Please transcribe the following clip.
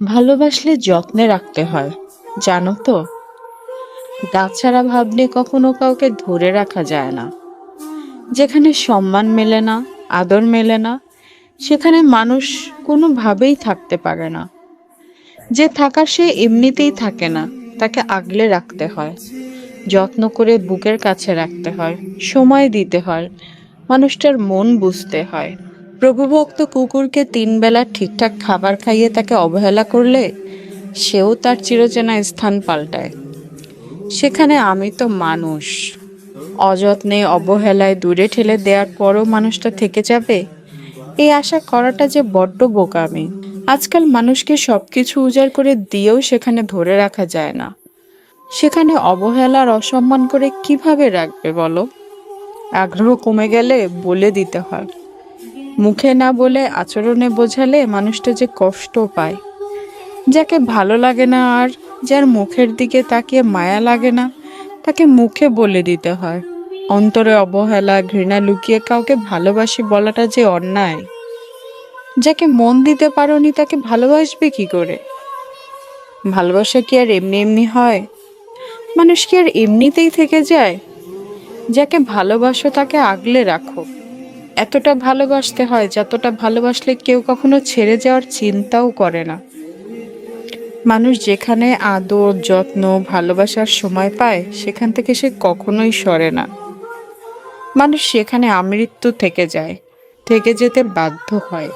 ভালোবাসলে যত্নে রাখতে হয়, জানো তো? তাছাড়া ভাবলে কখনো কাউকে ধরে রাখা যায় না। যেখানে সম্মান মেলে না, আদর মেলে না, সেখানে মানুষ কোনোভাবেই থাকতে পারে না। যে থাকা সে এমনিতেই থাকে না, তাকে আগলে রাখতে হয়। যত্ন করে বুকের কাছে রাখতে হয়, সময় দিতে হয়, মানুষটার মন বুঝতে হয়। প্রভুভক্ত কুকুরকে তিন বেলা ঠিকঠাক খাবার খাইয়ে তাকে অবহেলা করলে, সেও তার চিরচেনা স্থান পাল্টায়। সেখানে আমি তো মানুষ। অযত্নে, অবহেলায় দূরে ঠেলে দেওয়ার পরও মানুষটা থেকে যাবে? এই আশা করাটা যে বড্ড বোকামি। আজকাল মানুষকে সব কিছু উজাড় করে দিয়েও সেখানে ধরে রাখা যায় না। সেখানে অবহেলার অসম্মান করে কীভাবে রাখবে বলো? আগ্রহ কমে গেলে বলে দিতে হয়। মুখে না বলে আচরণে বোঝালে মানুষটা যে কষ্ট পায়। যাকে ভালো লাগে না আর যার মুখের দিকে তাকিয়ে মায়া লাগে না, তাকে মুখে বলে দিতে হয়। অন্তরে অবহেলা, ঘৃণা লুকিয়ে কাউকে ভালোবাসি বলাটা যে অন্যায়। যাকে মন দিতে পারোনি তাকে ভালোবাসবে কি করে? ভালোবাসা কি আর এমনি এমনি হয়? মানুষ কি আর এমনিতেই থেকে যায়? যাকে ভালোবাসো তাকে আগলে রাখো। এতটা ভালোবাসতে হয়, যতটা ভালোবাসলে কেউ কখনো ছেড়ে যাওয়ার চিন্তাও করে না। মানুষ যেখানে আদর, যত্ন, ভালোবাসার সময় পায়, সেখান থেকে সে কখনোই সরে না। মানুষ সেখানে আমৃত্যু থেকে যায়, থেকে যেতে বাধ্য হয়।